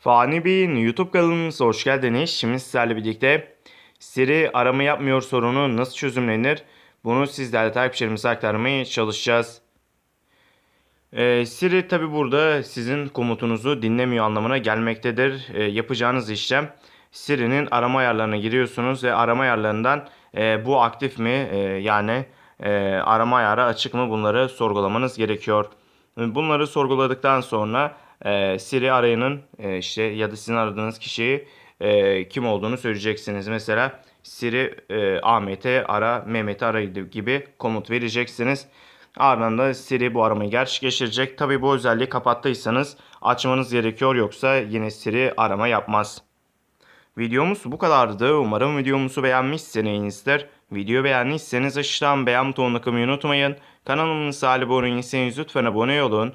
Fani Bey'in YouTube kanalımıza hoş geldiniz. Şimdi sizlerle birlikte Siri arama yapmıyor sorunu nasıl çözümlenir? Bunu sizlerle takipçilerimize aktarmaya çalışacağız. Ee, Siri tabi burada sizin komutunuzu dinlemiyor anlamına gelmektedir. Ee, yapacağınız işlem Siri'nin arama ayarlarına giriyorsunuz ve arama ayarlarından e, bu aktif mi e, yani e, arama ayarı açık mı bunları sorgulamanız gerekiyor. Bunları sorguladıktan sonra e, Siri arayının e, işte ya da sizin aradığınız kişiyi e, kim olduğunu söyleyeceksiniz. Mesela Siri e, Ahmet'e ara Mehmet'e ara gibi komut vereceksiniz. Ardından da Siri bu aramayı gerçekleştirecek. Tabi bu özelliği kapattıysanız açmanız gerekiyor yoksa yine Siri arama yapmaz. Videomuz bu kadardı. Umarım videomuzu beğenmişsinizdir. Video beğendiyseniz aşağıdan beğen butonuna kılmayı unutmayın. Kanalımıza abone değilseniz lütfen abone olun.